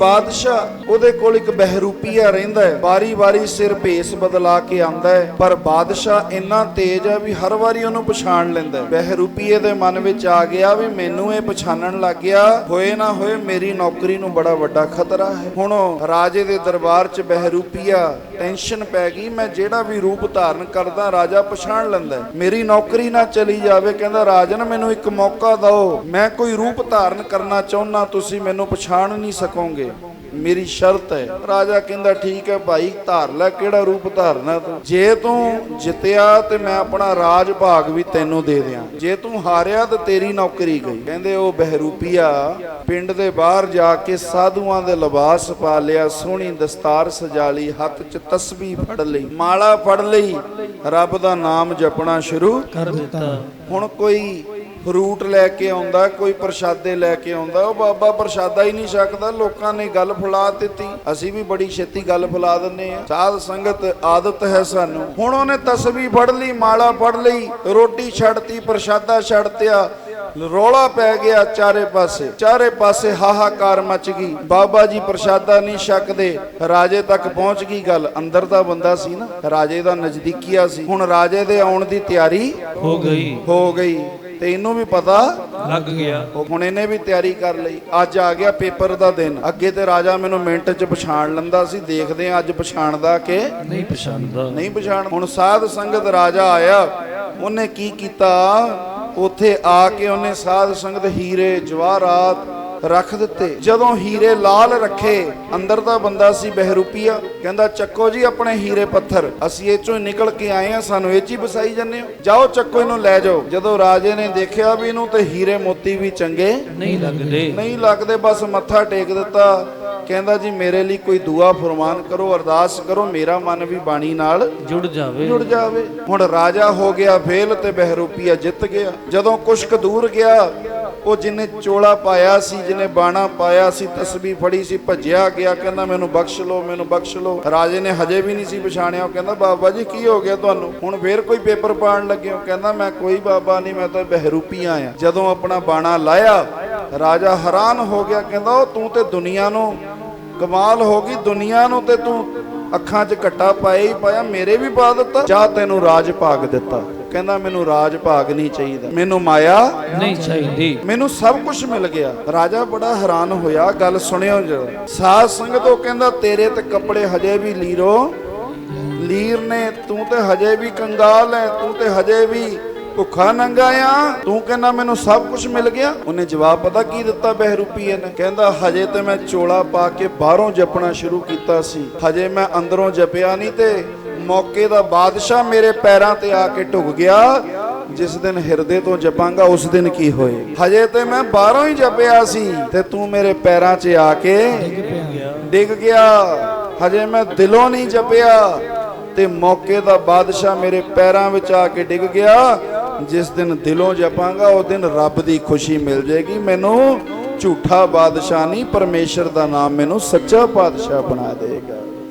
ਬਾਦਸ਼ਾਹ ਉਹਦੇ ਕੋਲ ਇੱਕ ਬਹਿਰੂਪੀਆ ਰਹਿੰਦਾ ਹੈ। ਵਾਰੀ-ਵਾਰੀ ਸਿਰ ਭੇਸ ਬਦਲਾ ਕੇ ਆਂਦਾ ਹੈ। ਪਰ ਬਾਦਸ਼ਾਹ ਇੰਨਾ ਤੇਜ਼ ਹੈ ਵੀ ਹਰ ਵਾਰੀ ਉਹਨੂੰ ਪਛਾਣ ਲੈਂਦਾ ਹੈ। ਬਹਿਰੂਪੀਏ ਦੇ ਮਨ ਵਿੱਚ ਆ ਗਿਆ ਵੀ ਮੈਨੂੰ ਇਹ ਪਛਾਣਨ ਲੱਗ ਗਿਆ, ਹੋਏ ਨਾ ਹੋਏ ਮੇਰੀ ਨੌਕਰੀ ਨੂੰ ਬੜਾ ਵੱਡਾ ਖਤਰਾ ਹੈ। ਹੁਣ ਰਾਜੇ ਦੇ ਦਰਬਾਰ 'ਚ ਬਹਿਰੂਪੀਆ ਟੈਨਸ਼ਨ ਪੈ ਗਈ, ਮੈਂ ਜਿਹੜਾ ਵੀ ਰੂਪ ਧਾਰਨ ਕਰਦਾ ਰਾਜਾ ਪਛਾਣ ਲੈਂਦਾ ਮੇਰੀ ਨੌਕਰੀ ਨਾ ਚਲੀ ਜਾਵੇ, ਕਹਿੰਦਾ ਰਾਜਨ ਮੈਨੂੰ ਇੱਕ ਮੌਕਾ ਦਿਓ। ਮੈਂ ਕੋਈ ਰੂਪ ਧਾਰਨ ਕਰਨਾ ਚਾਹੁੰਦਾ ਤੁਸੀਂ ਮੈਨੂੰ ਪਛਾਣ ਨਹੀਂ ਸਕੋਗੇ। ਮੇਰੀ ਸ਼ਰਤ ਹੈ। ਰਾਜਾ ਕਹਿੰਦਾ, ਠੀਕ ਹੈ ਭਾਈ, ਧਾਰ ਲੈ, ਕਿਹੜਾ ਰੂਪ ਧਾਰਨਾ ਤੂੰ? ਜੇ ਤੂੰ ਜਿੱਤਿਆ ਤੇ ਮੈਂ ਆਪਣਾ ਰਾਜ ਭਾਗ ਵੀ ਤੈਨੂੰ ਦੇ ਦਿਆਂ। ਜੇ ਤੂੰ ਹਾਰਿਆ ਤੇ ਤੇਰੀ ਨੌਕਰੀ ਗਈ। ਕਹਿੰਦੇ, ਉਹ ਬਹਿਰੂਪੀਆ, ਪਿੰਡ ਦੇ ਬਾਹਰ ਜਾ ਕੇ ਸਾਧੂਆਂ ਦੇ ਲਿਬਾਸ ਪਾ ਲਿਆ, ਸੋਹਣੀ ਦਸਤਾਰ ਸਜਾ ਲਈ, ਹੱਥ 'ਚ ਤਸਬੀਹ ਫੜ ਲਈ, ਮਾਲਾ ਫੜ ਲਈ, ਰੱਬ ਦਾ ਨਾਮ ਜਪਣਾ ਸ਼ੁਰੂ ਕਰ ਦਿੱਤਾ। ਹੁਣ ਕੋਈ ਫਰੂਟ ਲੈ ਕੇ ਆਉਂਦਾ ਕੋਈ ਪ੍ਰਸ਼ਾਦੇ ਲੈ ਕੇ ਆਉਂਦਾ ਉਹ ਬਾਬਾ ਪ੍ਰਸ਼ਾਦਾ ਹੀ ਨਹੀਂ ਛਕਦਾ ਲੋਕਾਂ ਨੇ ਗੱਲ ਫੁਲਾ ਦਿੱਤੀ। ਅਸੀਂ ਵੀ ਬੜੀ ਛੇਤੀ ਗੱਲ ਫੁਲਾ ਦਿੰਨੇ ਆ ਸਾਧ ਸੰਗਤ ਆਦਤ ਹੈ ਸਾਨੂੰ। ਹੁਣ ਉਹਨੇ ਤਸਬੀਹ ਫੜ ਲਈ ਮਾਲਾ ਫੜ ਲਈ ਰੋਟੀ ਛੱਡਤੀ ਪ੍ਰਸ਼ਾਦਾ ਛੱਡਤਿਆ ਰੋਲਾ ਪੈ ਗਿਆ ਚਾਰੇ ਪਾਸੇ। ਚਾਰੇ ਪਾਸੇ ਹਾਹਾਕਾਰ ਮਚ ਗਈ। ਬਾਬਾ ਜੀ ਪ੍ਰਸ਼ਾਦਾ ਨਹੀਂ ਛਕਦੇ। ਰਾਜੇ ਤੱਕ ਪਹੁੰਚ ਗਈ ਗੱਲ। ਅੰਦਰ ਦਾ ਬੰਦਾ ਸੀ ਨਾ ਰਾਜੇ ਦਾ ਨਜ਼ਦੀਕੀਆ ਸੀ। ਹੁਣ ਰਾਜੇ ਦੇ ਆਉਣ ਦੀ ਤਿਆਰੀ ਹੋ ਗਈ। ਹੋ ਗਈ। ਤੇ ਇਹਨੂੰ ਵੀ ਪਤਾ ਲੱਗ ਗਿਆ। ਉਹ ਹੁਣ ਇਹਨੇ ਵੀ ਤਿਆਰੀ ਕਰ ਲਈ। ਅੱਜ ਆ ਗਿਆ ਪੇਪਰ ਦਾ ਦਿਨ। ਅੱਗੇ ਤੇ ਰਾਜਾ ਮੈਨੂੰ ਮਿੰਟ 'ਚ ਪਛਾਣ ਲੈਂਦਾ ਸੀ। ਦੇਖਦੇ ਆ ਅੱਜ ਪਛਾਣਦਾ ਕਿ ਨਹੀਂ ਪਛਾਣਦਾ। ਨਹੀਂ ਪਛਾਣ ਹੁਣ ਸਾਧ ਸੰਗਤ ਰਾਜਾ ਆਇਆ। ਉਹਨੇ ਕੀ ਕੀਤਾ? ਉੱਥੇ ਆ ਕੇ ਉਹਨੇ ਸਾਧ ਸੰਗਤ ਹੀਰੇ ਜਵਾਹਰਾਤ ਰੱਖ ਦਿੱਤੇ। ਜਦੋਂ ਹੀਰੇ ਲਾਲ ਰੱਖੇ ਅੰਦਰ ਦਾ ਬੰਦਾ ਸੀ ਬਹਿਰੂਪੀਆ। ਕਹਿੰਦਾ ਚੱਕੋ ਜੀ ਆਪਣੇ ਹੀਰੇ ਪੱਥਰ ਅਸੀਂ ਇਹ ਚੋਂ ਨਿਕਲ ਕੇ ਆਏ ਆ ਸਾਨੂੰ ਇਹ ਚ ਹੀ ਵਸਾਈ ਜੰਨੇ ਹੋ। ਜਾਓ ਚੱਕੋ ਇਹਨੂੰ ਲੈ ਜਾਓ। ਜਦੋਂ ਰਾਜੇ ਨੇ ਦੇਖਿਆ ਵੀ ਇਹਨੂੰ ਤੇ ਹੀਰੇ ਮੋਤੀ ਵੀ ਚੰਗੇ ਨਹੀਂ ਲੱਗਦੇ। ਨਹੀਂ ਲੱਗਦੇ ਬਸ ਮੱਥਾ ਟੇਕ ਦਿੱਤਾ। ਕਹਿੰਦਾ ਜੀ ਮੇਰੇ ਲਈ ਕੋਈ ਦੁਆ ਫਰਮਾਨ ਕਰੋ ਅਰਦਾਸ ਕਰੋ ਮੇਰਾ ਮਨ ਵੀ ਬਾਣੀ ਨਾਲ ਜੁੜ ਜਾਵੇ। ਜੁੜ ਜਾਵੇ। ਹੁਣ ਰਾਜਾ ਹੋ ਗਿਆ ਫੇਲ ਤੇ ਬਹਿਰੂਪੀਆ ਜਿੱਤ ਗਿਆ। ਜਦੋਂ ਕੁਛ ਕੁ ਦੂਰ ਗਿਆ ਉਹ ਜਿਹਨੇ ਚੋਲਾ ਪਾਇਆ ਸੀ ਜਿਹਨੇ ਬਾਣਾ ਪਾਇਆ ਸੀ, ਤਸਬੀਹ ਫੜੀ ਸੀ, ਭੱਜਿਆ ਗਿਆ, ਕਹਿੰਦਾ ਮੈਨੂੰ ਬਖਸ਼ ਲਓ, ਮੈਨੂੰ ਬਖਸ਼ ਲਓ। ਰਾਜੇ ਨੇ ਹਜੇ ਵੀ ਨਹੀਂ ਸੀ ਪਛਾਣਿਆ, ਉਹ ਕਹਿੰਦਾ, ਬਾਬਾ ਜੀ, ਕੀ ਹੋ ਗਿਆ ਤੁਹਾਨੂੰ? ਹੁਣ ਫੇਰ ਕੋਈ ਪੇਪਰ ਪਾਣ ਲੱਗੇ, ਉਹ ਕਹਿੰਦਾ, ਮੈਂ ਕੋਈ ਬਾਬਾ ਨਹੀਂ, ਮੈਂ ਤਾਂ ਬਹਿਰੂਪੀ ਆਇਆ। ਜਦੋਂ ਆਪਣਾ ਬਾਣਾ ਲਾਇਆ, ਰਾਜਾ ਹੈਰਾਨ ਹੋ ਗਿਆ, ਕਹਿੰਦਾ, ਉਹ ਤੂੰ ਤੇ ਦੁਨੀਆ ਨੂੰ ਕਮਾਲ ਹੋ ਗਈ, ਦੁਨੀਆ ਨੂੰ ਤੇ ਤੂੰ ਅੱਖਾਂ 'ਚ ਘੱਟਾ ਪਾਇਆ ਹੀ ਪਾਇਆ, ਮੇਰੇ ਵੀ ਪਾ ਦਿੱਤਾ, ਜਾਂ ਤੈਨੂੰ ਰਾਜ ਭਾਗ ਦਿੱਤਾ? ਕਹਿੰਦਾ ਮੈਨੂੰ ਰਾਜ ਭਾਗ ਨਹੀਂ ਚਾਹੀਦਾ। ਮੈਨੂੰ ਮਾਇਆ ਨਹੀਂ ਚਾਹੀਦੀ। ਮੈਨੂੰ ਸਭ ਕੁਝ ਮਿਲ ਗਿਆ। ਰਾਜਾ ਬੜਾ ਹੈਰਾਨ ਹੋਇਆ ਗੱਲ ਸੁਣਿਓ ਜਰਾ ਸਾਧ ਸੰਗਤ ਉਹ ਕਹਿੰਦਾ ਤੇਰੇ ਤੇ ਕੱਪੜੇ ਹਜੇ ਵੀ ਲੀਰੋ। ਲੀਰ ਨੇ ਤੂੰ ਤੇ ਹਜੇ ਵੀ ਕੰਗਾਲ ਹੈ ਤੂੰ ਤੇ ਹਜੇ ਵੀ ਭੁੱਖਾ ਨੰਗਾ ਆ। ਤੂੰ ਕਹਿੰਦਾ ਮੈਨੂੰ ਸਭ ਕੁਝ ਮਿਲ ਗਿਆ। ਉਹਨੇ ਜਵਾਬ ਪਤਾ ਕੀ ਦਿੱਤਾ ਬਹਿਰੂਪੀਏ ਨੇ ਕਹਿੰਦਾ ਹਜੇ ਤੇ ਮੈਂ ਚੋਲਾ ਪਾ ਕੇ ਬਾਹਰੋਂ ਜਪਣਾ ਸ਼ੁਰੂ ਕੀਤਾ ਸੀ। ਹਜੇ ਮੈਂ ਅੰਦਰੋਂ ਜਪਿਆ ਨਹੀਂ ਤੇ ਮੌਕੇ ਦਾ ਬਾਦਸ਼ਾਹ ਮੇਰੇ ਪੈਰਾਂ ਤੇ ਆ ਕੇ ਢੁੱਕ ਗਿਆ। ਜਿਸ ਦਿਨ ਹਿਰਦੇ ਤੋਂ ਜਪਾਂਗਾ, ਉਸ ਦਿਨ ਕੀ ਹੋਏ? ਹਜੇ ਤੇ ਮੈਂ ਬਾਹਰੋਂ ਹੀ ਜਪਿਆ ਸੀ ਤੇ ਤੂੰ ਮੇਰੇ ਪੈਰਾਂ 'ਚ ਆ ਕੇ ਡਿੱਗ ਗਿਆ। ਹਜੇ ਮੈਂ ਦਿਲੋਂ ਨਹੀਂ ਜਪਿਆ ਤੇ ਮੌਕੇ ਦਾ ਬਾਦਸ਼ਾਹ ਮੇਰੇ ਪੈਰਾਂ ਵਿੱਚ ਆ ਕੇ ਡਿੱਗ ਗਿਆ। ਜਿਸ ਦਿਨ ਦਿਲੋਂ ਜਪਾਂਗਾ, ਉਹ ਦਿਨ ਰੱਬ ਦੀ ਖੁਸ਼ੀ ਮਿਲ ਜਾਏਗੀ। ਮੈਨੂੰ ਝੂਠਾ ਬਾਦਸ਼ਾਹ ਨਹੀਂ, ਪਰਮੇਸ਼ਰ ਦਾ ਨਾਮ ਮੈਨੂੰ ਸੱਚਾ ਬਾਦਸ਼ਾਹ ਬਣਾ ਦੇਗਾ।